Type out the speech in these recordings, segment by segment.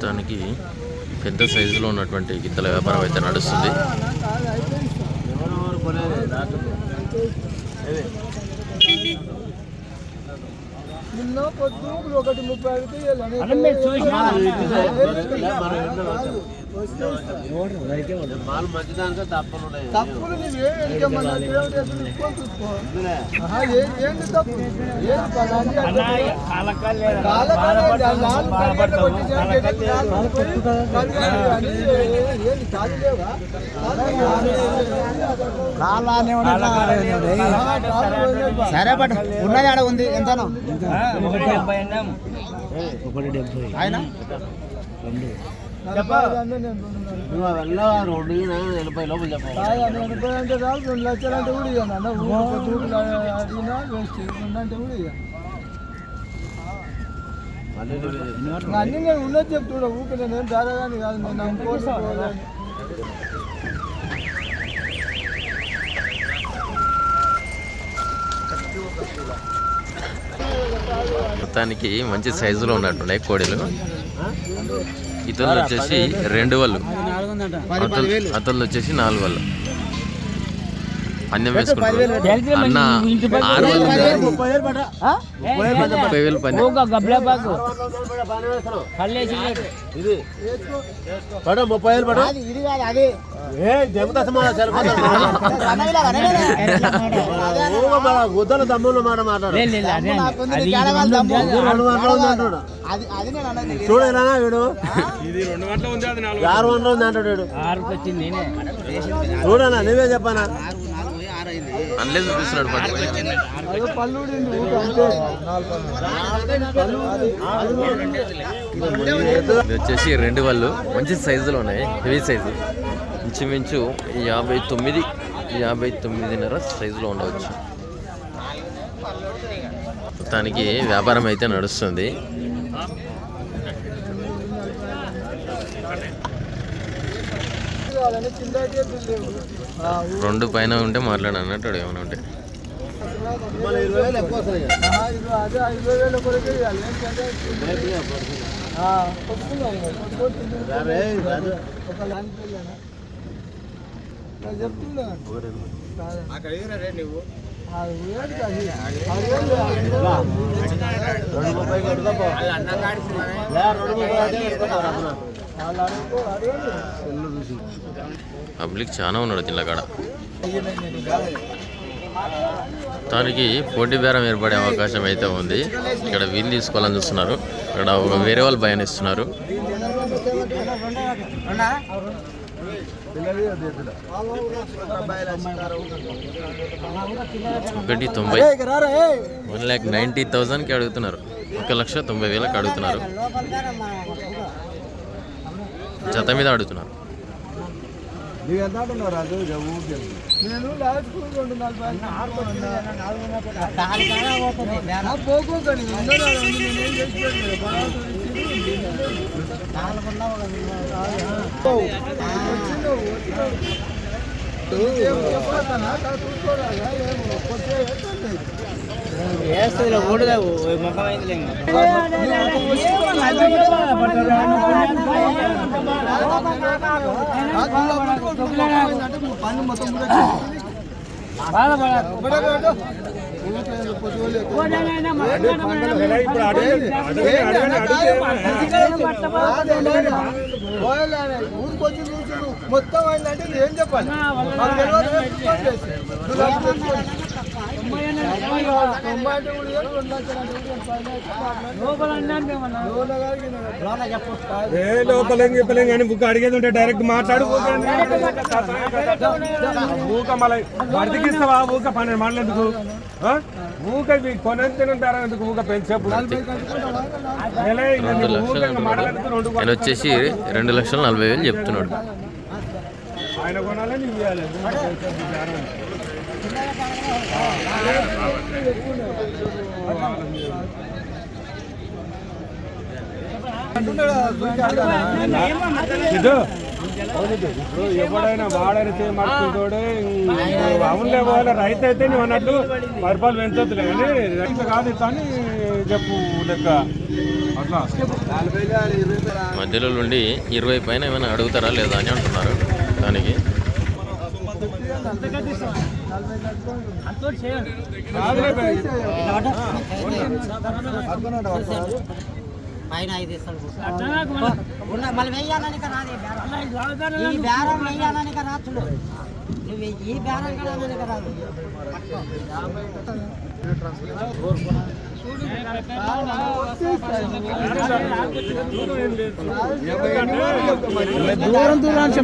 మొత్తానికి పెద్ద సైజులో ఉన్నటువంటి గిత్తల వ్యాపారం అయితే నడుస్తుంది ఒకటి ముప్పై మంచిదానికే తప్పలు ఉన్నాయి. తప్పులు ఏంటి తప్పు? సరే బట్ ఉన్నది ఆడ ఉంది ఎంతనో? ఆయన ఐదు అంటే నేను రెండున్నర. నువ్వు ఎనభై లోపల చెప్పాలి ఎనభై అంటే చాలు, రెండు లక్షలు అంటే కూడా ఇయ్యను అన్న. ఊరు దూకులు అడిగినా వేస్ట్. రెండు అంటే కూడా ఇయ్యను. మళ్ళీ నువ్వు ఇది- ఇంకా అన్ని నేను ఉన్నది చెప్తున్నా ఊరికి నేను దాదాగాని కాదు నేను పోవాలని. మొత్తానికి మంచి సైజులో ఉన్నట్టున్నాయి కోడిలు ఇతరులు వచ్చేసి రెండు వాళ్ళు. అతలు వచ్చేసి నాలుగు వాళ్ళు. పందెం వేసుకుంటారు. అన్న ఆరు. ముప్పై వేలు పని ఇది. పడ ముప్పై వేలు పడ అది ఇది కాదు అది. ఏ జమత సమాధానం సరిపోతుంది అన్నవిలా అన్నవిలా. గుద్దల తమ్ముళ్ళు మాట మాట్లాడు. చూడు ఎలా వీడు. ఆరు వందలు. ఉంది అంటాడు వీడు. చూడనా నువ్వే చెప్పానా? అనలేదు చూపిస్తున్నాడు పట్టు. ఇది వచ్చేసి రెండు వాళ్ళు. మంచి సైజులో ఉన్నాయి. హెవీ సైజు ఇంచుమించు యాభై తొమ్మిది యాభై తొమ్మిదిన్నర సైజులో ఉండవచ్చు. మొత్తానికి వ్యాపారం అయితే నడుస్తుంది. రెండు పైన ఉంటే మాట్లాడు అన్నట్టు ఏమైనా ఉంటే. చెప్తున్నా. పబ్లిక్ చాలా ఉన్నాడు తిల్లకాడ దానికి పోటీ బేరం ఏర్పడే అవకాశం అయితే ఉంది. ఇక్కడ వీల్ తీసుకోవాలని చూస్తున్నారు. ఇక్కడ ఒక వేరే వాళ్ళు భయాన్ని ఇస్తున్నారు ఒకటి తొంభై. వన్ ల్యాక్ నైంటీ థౌజండ్కి అడుగుతున్నారు. ఒక లక్ష తొంభై వేలకు అడుగుతున్నారు. జత మీద అడుగుతున్నారు నేను పోకోకండి ఉన్నది ఆడ ఉంది. ముఖం ఊరికొచ్చి చూసుడు మొత్తం అయిందంటే ఏం చెప్పాలి? ఏ లోపలేం చెప్పలేం కానీ బుక్ అడిగేది ఉంటే డైరెక్ట్ మాట్లాడు ఊక మళ్ళీ బతికిస్తావా ఊక పన్నెండు మాటలు ఊక ఇవి కొనంతేనంటారా ఎందుకు ఊక పెంచేప్పుడు ఆయన వచ్చేసి రెండు లక్షల నలభై వేలు చెప్తున్నాడు. ఆయన కొనాలి ఇప్పుడు ఎవడైనా వాడని చేయమంటుంటోడే అవునులే పోవాలి రైతు అయితే నువ్వు అన్నట్టు పరిపాలన పెంచొద్దులే కానీ రైతు కాదు కానీ చెప్పు లెక్క. అట్లా. మధ్యలో నుండి ఇరవై పైన ఏమైనా అడుగుతారా లేదా అని అంటున్నారు దానికి. కాదులే భయ్. పైన ఐదు మళ్ళీ వెయ్యాలని ఈ బేరం. వెయ్యాలని రాత్రులు నువ్వు ఈ బేరం వేయాలని రాదు దూరం దూరం అని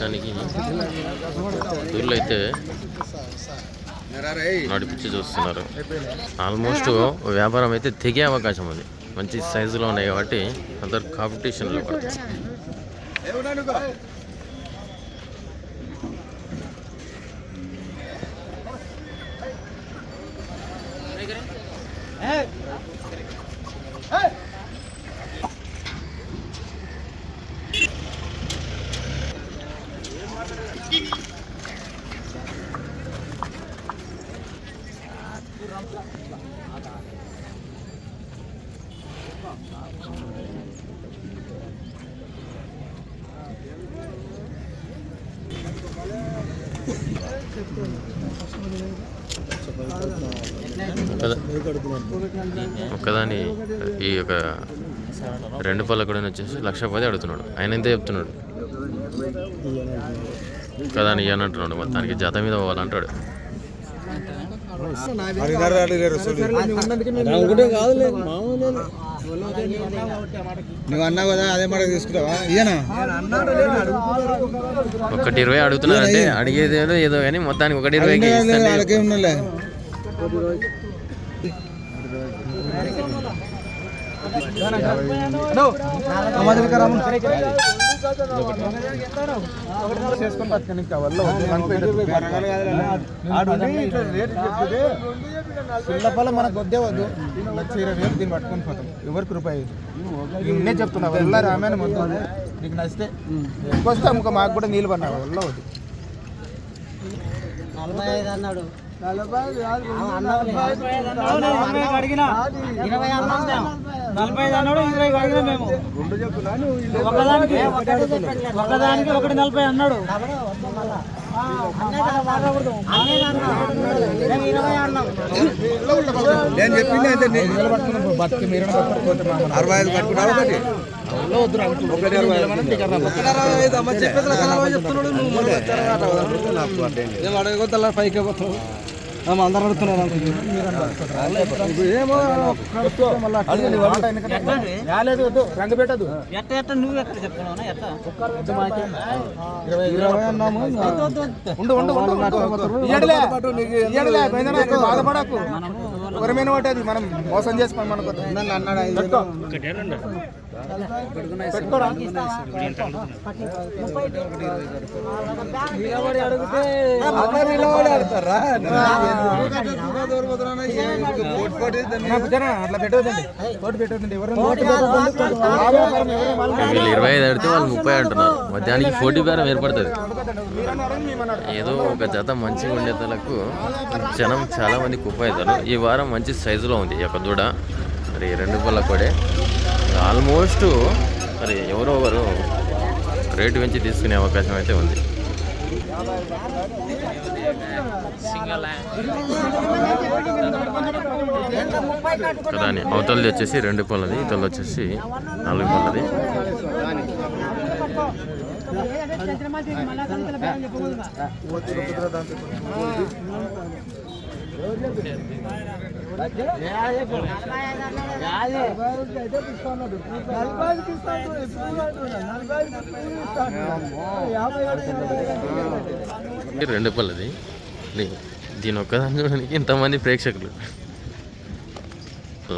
దానికి అయితే నడిపించి చూస్తున్నారు. ఆల్మోస్ట్ వ్యాపారం అయితే తెగే అవకాశం ఉంది. మంచి సైజులో ఉన్నాయి కాబట్టి అందరు కాంపిటీషన్లో పడతారు. হ্যাঁ ఒక్కదాని ఈ యొక్క రెండు పళ్ళ కూడా వచ్చేసి లక్ష పది అడుగుతున్నాడు ఆయన ఎంతే చెప్తున్నాడు ఒకదాని అని అంటున్నాడు మొత్తానికి జత మీద పోవాలంటాడు నువ్వు అన్నావు కదా అదే మాట తీసుకుంటావా? ఇదేనా ఒకటి ఇరవై అడుగుతున్నారంటే అడిగేది ఏదో ఏదో కానీ మొత్తానికి ఒకటి ఇరవైకి వాళ్ళకే ఉన్నలే. చేసుకొని బతకని ఇంకా వల్ల మనకు వద్దే వద్దు. లక్ష ఇరవై వేలు దీన్ని పట్టుకొని పోతాం. ఎవరికి రూపాయి? నిన్నే చెప్తున్నా వల్ల రామాయణం వద్దు నీకు నచ్చితే. ఎక్కువ వస్తే అమ్ముకో మాకు కూడా నీళ్ళు పడినా వల్ల వద్దు. నలభై ఐదు అన్నాడు. నలభై ఇరవై అన్నాడు ఇరవై అడిగిన మేము ఒకదానికి ఒకదానికి ఒకటి నలభై అన్నాడు నేను చెప్పింది అయితే అరవై ఐదు పట్టుకుంటావు ఒకటి. పైకి అందరు అడుగుతున్నారు రంగు పెట్టదు. నువ్వు చెప్తున్నావు? బాధపడకు. ఎవరమైన ఒకటి అది మనం మోసం చేసుకొని మనకు పెట్టుకో. వీళ్ళు ఇరవై ఐదు ఆడితే వాళ్ళు ముప్పై అంటున్నారు మధ్యాహ్నానికి పోటీ బేరం ఏర్పడుతుంది. ఏదో ఒక జత మంచిగా ఉండేతలకు జనం చాలా మంది కుప్ప ఈ వారం మంచి సైజులో ఉంది ఈ యొక్క దూడ. మరి రెండు పళ్ళ కొడే. ఆల్మోస్ట్ మరి ఎవరో ఒకరు రేటు పెంచి తీసుకునే అవకాశం అయితే ఉంది. కదా అని. అవతలది వచ్చేసి రెండు పళ్ళది ఇతలు వచ్చేసి నాలుగు పళ్ళది రెండు పళ్ళది. దీని ఒక్కదాని చూడడానికి ఇంతమంది ప్రేక్షకులు.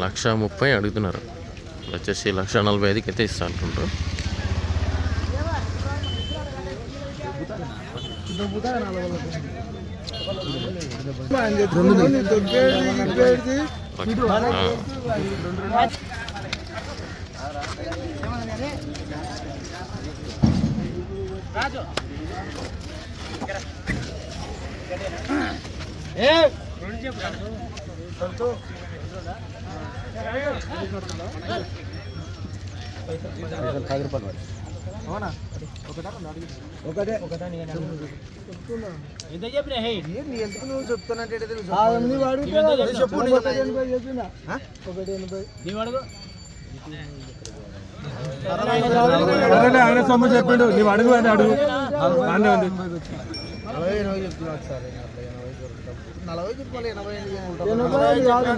లక్ష ముప్పై అడుగుతున్నారు. వచ్చేసి లక్ష నలభై ఐదుకి అయితే ఇస్తా అంటుండ్రు దొరికేది గిరికేది ఆ. ఒకటే. ఎందుకు నువ్వు చెప్తున్నట్టు చెప్పు ఒకటి ఎనభై చెప్పిన? ఒకటి ఎనభై. సరేలే ఆయన సొమ్ము చెప్పిండు. నీవు అడుగు అని అడుగు. బాగానే ఉంది. నలభై ఎనభై చెప్తున్నాడు సార్ నలభై చెప్పాలి ఎనభై ఎనభై కాదు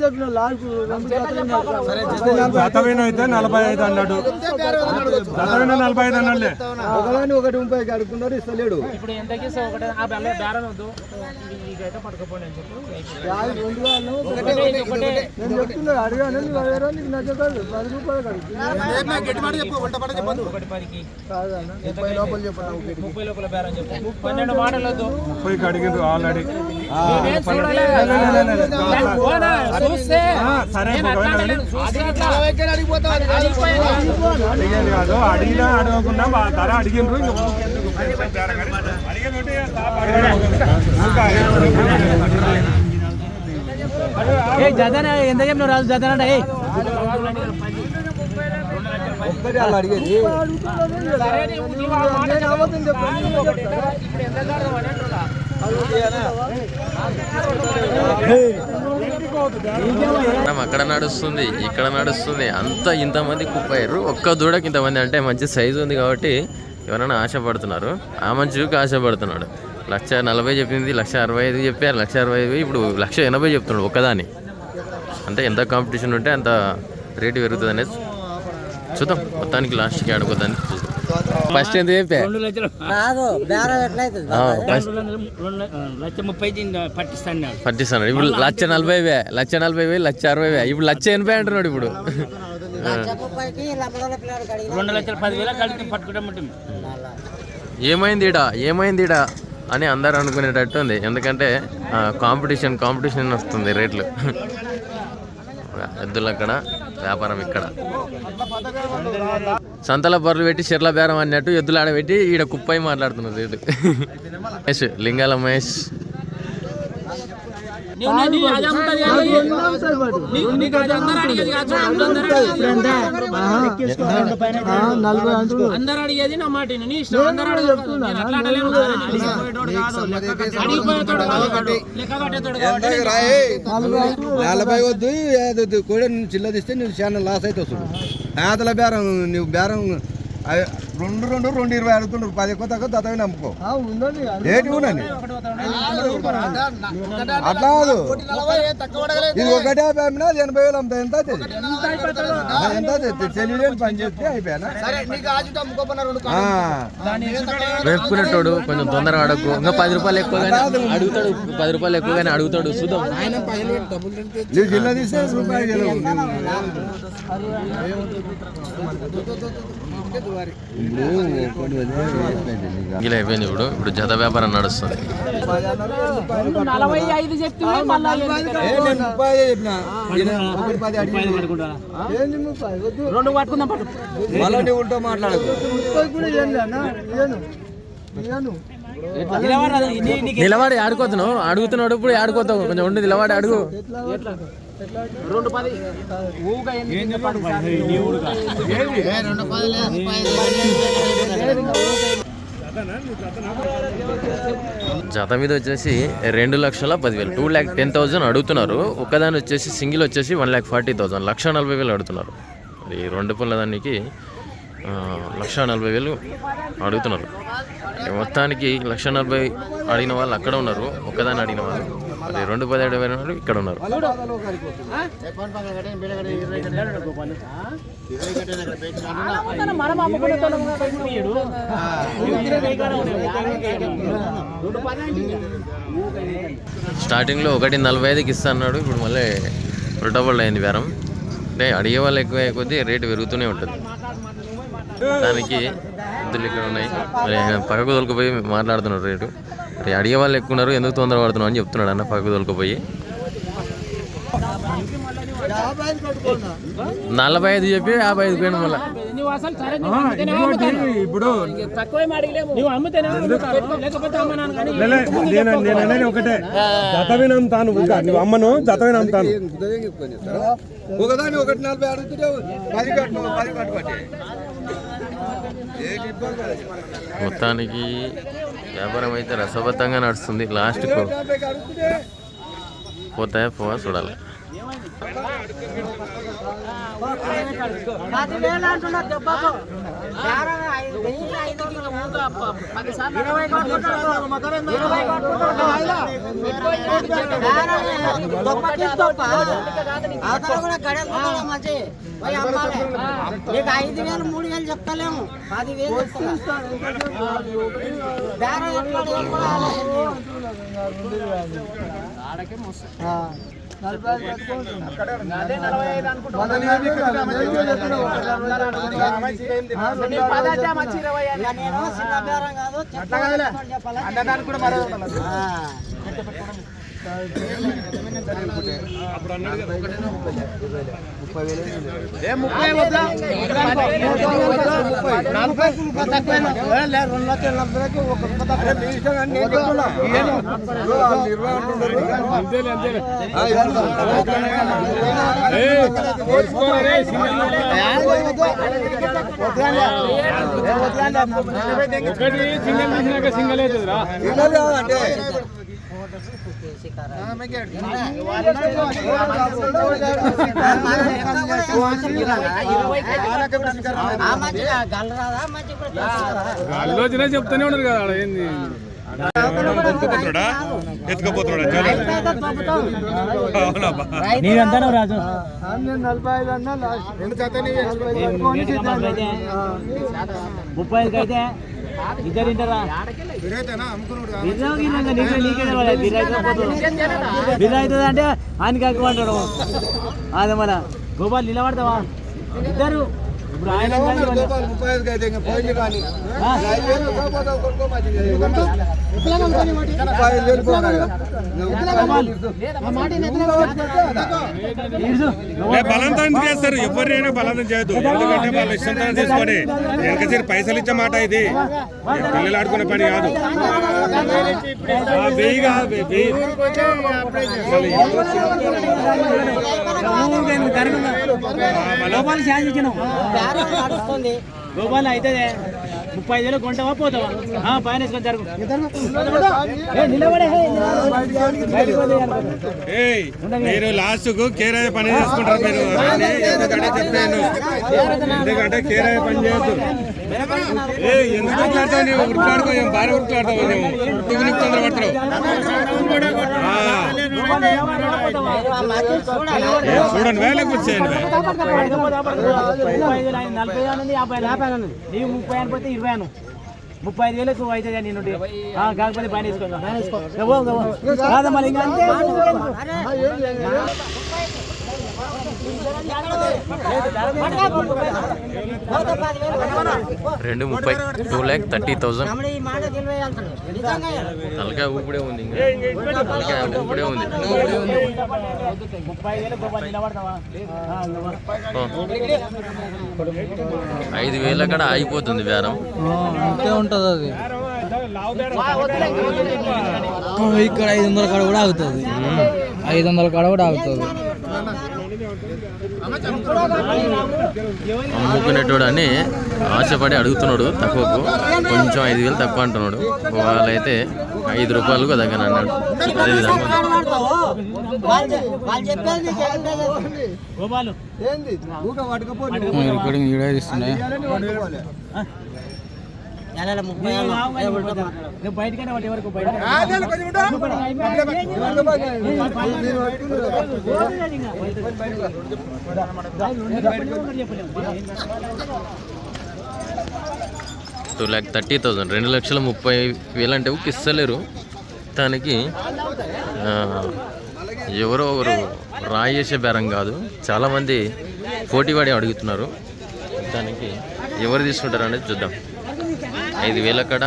చెప్పిన రెండు గతమైన అయితే నలభై ఐదు అన్నాడు గతమైన నలభై ఐదు అన్నాడులే ఒకదాన్ని ఒకటి ముప్పై అడుగుతున్నాడు ఇస్తలేడు ఇప్పుడు ఎంతకి ఇస్తావు? చెప్తున్నా అడిగాను నీకు నీకు నచ్చదు పది రూపాయలు ముప్పై లోపల బేరం చెప్పు. పన్నెండు మాటలు ఆల్రెడీ. అడిగేది కాదు అడిగినా అడగకుండా మా ధర అడిగాడు. ఏ జగన్ ఎంత చెప్పిన రాజు అంటే ఒక్కటి వాళ్ళు అడిగేది ఇప్పుడు ఎంత. మనం అక్కడ నడుస్తుంది ఇక్కడ నడుస్తుంది. అంత ఇంతమంది కుప్పయ్యారు. ఒక్క దూడకి ఇంతమంది అంటే మంచి సైజు ఉంది కాబట్టి ఎవరైనా ఆశపడుతున్నారు. ఆ మంచికి ఆశపడుతున్నాడు. లక్ష నలభై చెప్పింది లక్ష అరవై ఐదు చెప్పారు. లక్ష అరవై ఐదు ఇప్పుడు లక్ష ఎనభై చెప్తున్నాడు ఒక్కదాని. అంటే ఎంత కాంపిటీషన్ ఉంటే అంత రేటు పెరుగుతుంది అనేది చూద్దాం. మొత్తానికి లాస్ట్కి ఆడుకోదాన్ని చూద్దాం. ఫస్ట్ ఎంత చెప్పా? రెండు లక్షలు. కాదు బేరం ఎట్లయితుంది ఆ, ఫస్ట్ రెండు లక్ష ముప్పై పట్టిస్తాను ఇప్పుడు లక్ష నలభై వే లక్ష నలభై వే లక్ష అరవై వే. ఇప్పుడు లక్ష ఎనభై అంటున్నాడు ఇప్పుడు. లక్ష ముప్పైకి రెండు లక్షల పదివేల కలిపి పట్టుకుంటాం ఏమైంది ఇడ ఏమైంది ఇడ అని అందరు అనుకునేటట్టు ఉంది. ఎందుకంటే కాంపిటీషన్ కాంపిటీషన్ వస్తుంది రేట్లు. ఎద్దులు అక్కడ వ్యాపారం ఇక్కడ. సంతల బర్రెలు పెట్టి చెర్ల బేరం అన్నట్టు ఎద్దులు ఆడబెట్టి ఈడ కుప్పై మాట్లాడుతున్నారు లింగాల మహేష్ నీవు నీ- నీ అది అమ్ముతుంది కదా, నీ- నీకు అది అందరూ అడిగేది కాదు, చూడు, అందరూ నలభై అంటున్నాడు. అందరూ అడిగేది నా మాట విను. నీ ఇష్టం అందరూ అడగదు. నేను అట్లా అనలేను. అడిగిపోయేటోడు కాదు, అడిగిపోయేటోడు కాదు, లెక్క కట్టేటోడు కాబట్టి నలభై వద్దు కూడా నువ్వు చిల్ల తీస్తే నువ్వు చాలా లాస్ అయితే వస్తుంది. నేతల బేరం నువ్వు బేరం రెండు రెండు రెండు ఇరవై అడుగుతుండ్రు. పది ఎక్కువ తక్కువ తతవి నమ్ముకో. ఏంటి ఉండండి అట్లా కాదు ఇది ఒకటే యాభై అమ్మినా అది ఎనభై వేలు అమ్ముతా ఎంత ఎంత అవుతుంది? తెలియలేని పని చేస్తే అయిపోయానా? ఆ. వేపుకునేటోడు కొంచెం తొందరగా అడగకు. ఇంకా పది రూపాయలు ఎక్కువగానే అడుగుతాడు. పది రూపాయలు ఎక్కువగానే అడుగుతాడు. చూద్దాం. నువ్వు జిల్లా తీస్తే రూపాయలు ఇలా అయిపోయింది ఇప్పుడు. ఇప్పుడు జత వ్యాపారం నడుస్తుంది. రెండు పట్టుకుందాం పట్టు. మళ్ళా నువ్వు మాట్లాడకు. ఆడుకోతున్నావు. అడుగుతున్నాడు ఇప్పుడు ఆడుకోతావు. కొంచెం ఉండి నిలబడి అడుగు. రెండు పది. ఊగా ఏం చెప్పాడు జత మీద వచ్చేసి రెండు లక్షల పదివేలు. టూ ల్యాక్ టెన్ థౌసండ్ అడుగుతున్నారు. ఒకదాని వచ్చేసి సింగిల్ వచ్చేసి వన్ ల్యాక్ ఫార్టీ థౌసండ్ లక్ష నలభై వేలు అడుగుతున్నారు. ఈ రెండు పనుల దానికి లక్ష నలభై వేలు అడుగుతున్నారు. మొత్తానికి లక్ష నలభై అడిగిన వాళ్ళు అక్కడ ఉన్నారు. ఒకదాన్ని అడిగిన వాళ్ళు. మరి రెండు పదిహేడు వేల వాళ్ళు ఇక్కడ ఉన్నారు. స్టార్టింగ్లో స్టార్టింగ్లో ఒకటి నలభై ఐదుకి ఇస్తా అన్నాడు ఇప్పుడు మళ్ళీ డబుల్ అయింది వేరం. అంటే అడిగే వాళ్ళు ఎక్కువ కొద్దీ రేటు పెరుగుతూనే ఉంటుంది. దానికి ఇద్దరు ఇక్కడ ఉన్నాయి. మరి పక్కకు తోలుకుపోయి మాట్లాడుతున్నారు రేటు. మరి అడిగే వాళ్ళు ఎక్కువ ఉన్నారు. ఎందుకు తొందర పడుతున్నావు అని చెప్తున్నాడు అన్న పక్కకు తోలుకుపోయి. నలభై ఐదు చెప్పి యాభై ఐదు పోయిన మళ్ళీ. ఇప్పుడు తక్కువే నేను ఒకటే జతవి నమ్ముతాను నువ్వు అమ్మను జతవి నమ్ముతాను ఒకదాని ఒకటి నలభై అడుగుతుంటే పది కట్టు పది కట్టు మొత్తానికి వ్యాపారం అయితే రసబద్ధంగా నడుస్తుంది లాస్ట్కు. పోతాయా? పోవా? చూడాలి. పది దెబ్బకు ఐదు అవతల కూడా మంచి. పోయి అమ్మాలి. నీకు ఐదు వేలు మూడు వేలు చెప్తలేము పది వేలు బేరం ఎట్లా ఎట్లా బేరం కాదు చెప్తాను చెప్పాలి అరే మీ ఇష్టం కానీ నేను చెప్తున్నా. ఇదిగో ఒకటి సింగిల్ తీసినాక సింగిల్ అవుతుందిరా ఇరవై కాదంటే ఆ మధ్య గల్లరాదా మధ్య కూడా తీసుకురా. గాల్లో వచ్చినా చెప్తానే ఉన్నారు కదా ఏంది నేను నలభై ఐదు అన్నా లాస్ట్ రెండు జతని ముప్పై ఐదుకి అయితే ఇద్దరు తింటారా బిర్రు అవుతుంది అంటే ఆయనకి ఎక్కువ అంటాడు. అదే మన గోపాల్ నిలబడతావా? ఇద్దరు. ముప్పై ఐదుకి అయితే ఇంకా పోయింది కానీ. ఆ? ఐదు వేలు కాకపోతే కొనుక్కో మంచి ముప్పై ఐదు వేలు పోవాలి ఇడుసు. లే, బలవంతం చేస్తారు? ఎవరినైనా బలవంతం చేయొద్దు. ఎందుకంటే వాళ్ళ ఇష్టంతో తీసుకొని వెనకసేరి పైసలు ఇచ్చే మాట ఇది. పిల్లలు ఆడుకునే పని కాదు. గోపాల్ ఛాన్స్ ఇచ్చినాం అయితే ముప్పై ఐదు వేలు కొంటావా పోతావా పైన వేసుకొని జరుగు మీరు లాస్ట్కు కేరాయ పని చేసుకుంటారు మీరు. ఎందుకంటే చెప్పాను. ఎందుకంటే కేరాయ పని చేయొద్దు. ఏ ఎందుకు ఉరుకులాడతావు నీవు ఏం నువ్వు నీకు తొందర పడతావు చూడండి వేలకు వచ్చేయండి ముప్పై వేలు నీవు ముప్పై అని పోతే ఇరవై అను ముప్పై ఐదు వేలకు అవుతుంది నేను కాకపోతే పైన వేసుకో రెండు ముప్పై టూ ల్యాక్ థర్టీ థౌజండ్. తలకాయ ఊపిడే ఉంది ఇంకా. తలకాయ ఊపిడే ఉంది. ఐదు వేల కాడ ఆగిపోతుంది బేరం అంతే ఉంటుంది అది. ఇక్కడ ఐదు వందల కాడ కూడా ఆగుతుంది. ఐదు వందల కాడ కూడా ఆగుతుంది. అమ్ముకునేటోడు అని ఆశపడి అడుగుతున్నాడు తక్కువకు. కొంచెం ఐదు వేలు తక్కువ అంటున్నాడు. వాళ్ళైతే ఐదు రూపాయలు కదా దగ్గర అన్నాడు. రికార్డింగ్ వీడియో తీస్తున్నాయి? టూ ల్యాక్ థర్టీ థౌజండ్ రెండు లక్షల ముప్పై వేలు అంటే ఊరికి ఇస్తలేరు. దానికి ఆ, ఎవరో ఒకరు రాయేసే బేరం కాదు. చాలామంది పోటీ పడి అడుగుతున్నారు. మొత్తానికి ఎవరు తీసుకుంటారు అనేది చూద్దాం. ఐదు వేల కాడ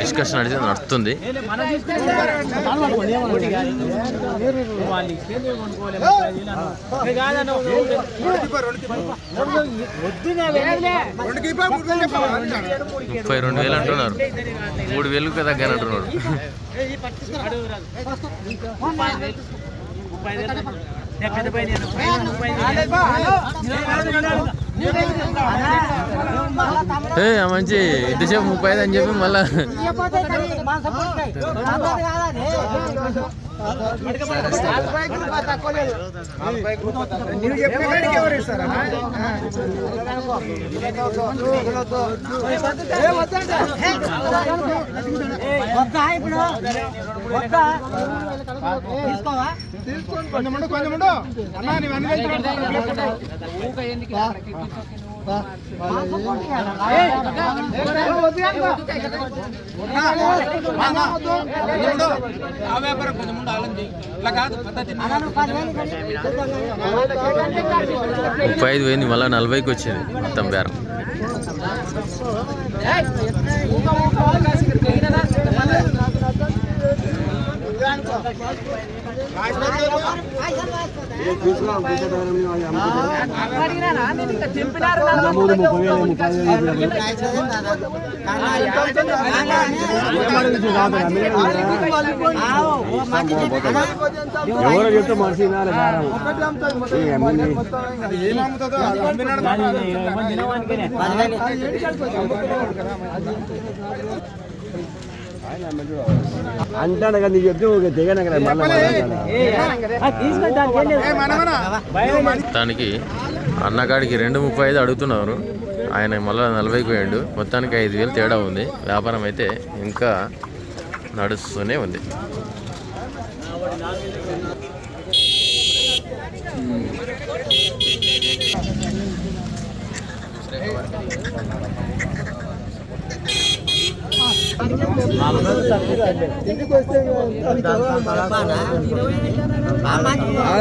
డిస్కషన్ అనేది నడుస్తుంది. ముప్పై రెండు వేలు అంటున్నారు. మూడు వేలు దగ్గర వేలు. నేను మంచి ఇంతసేపు ముప్పై ఐదు అని చెప్పి మళ్ళా తీసుకోవా కొంచెం ఉండు, కొంచెం ఉండు. అన్నా, నీవు అన్ని వెళ్తున్నావు. ముప్పై ఐదు పోయింది మళ్ళీ నలభైకి వచ్చింది మొత్తం బేరం. ఎవరో చెప్తే మనిషి ఒకటి అంటాడు అది కదా నీకు చెప్తే ఒక దిగన దానికి మొత్తానికి అన్నగాడికి రెండు ముప్పై ఐదు అడుగుతున్నారు. ఆయన మళ్ళీ నలభైకి పోయాడు. మొత్తానికి ఐదు వేలు తేడా ఉంది. వ్యాపారం అయితే ఇంకా నడుస్తూనే ఉంది.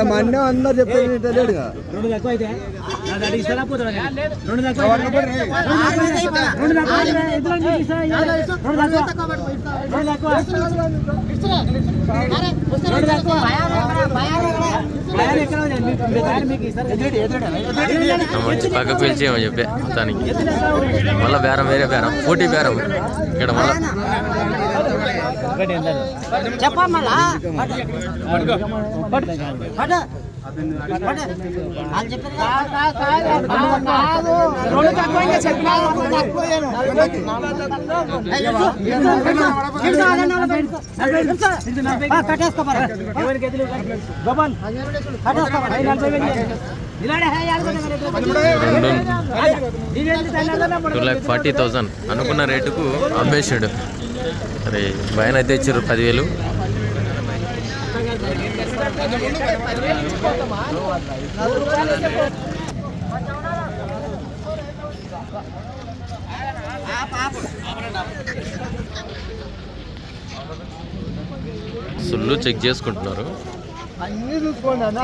మన్న అందరు చెప్పేది మంచి పక్క పిలిచేయమని చెప్పే మొత్తానికి మళ్ళీ బేరం వేరే బేరం పోటీ బేరం ఇక్కడ మళ్ళీ చెప్పమ్మా టూ ల్యాక్ ఫార్టీ థౌజండ్ అనుకున్న రేటుకు అమ్మేశాడు. అరే భయన అయితే ఇచ్చారు పదివేలు. సుల్లు చెక్ చేసుకుంటున్నారు. అన్నీ చూసుకోండి అన్న.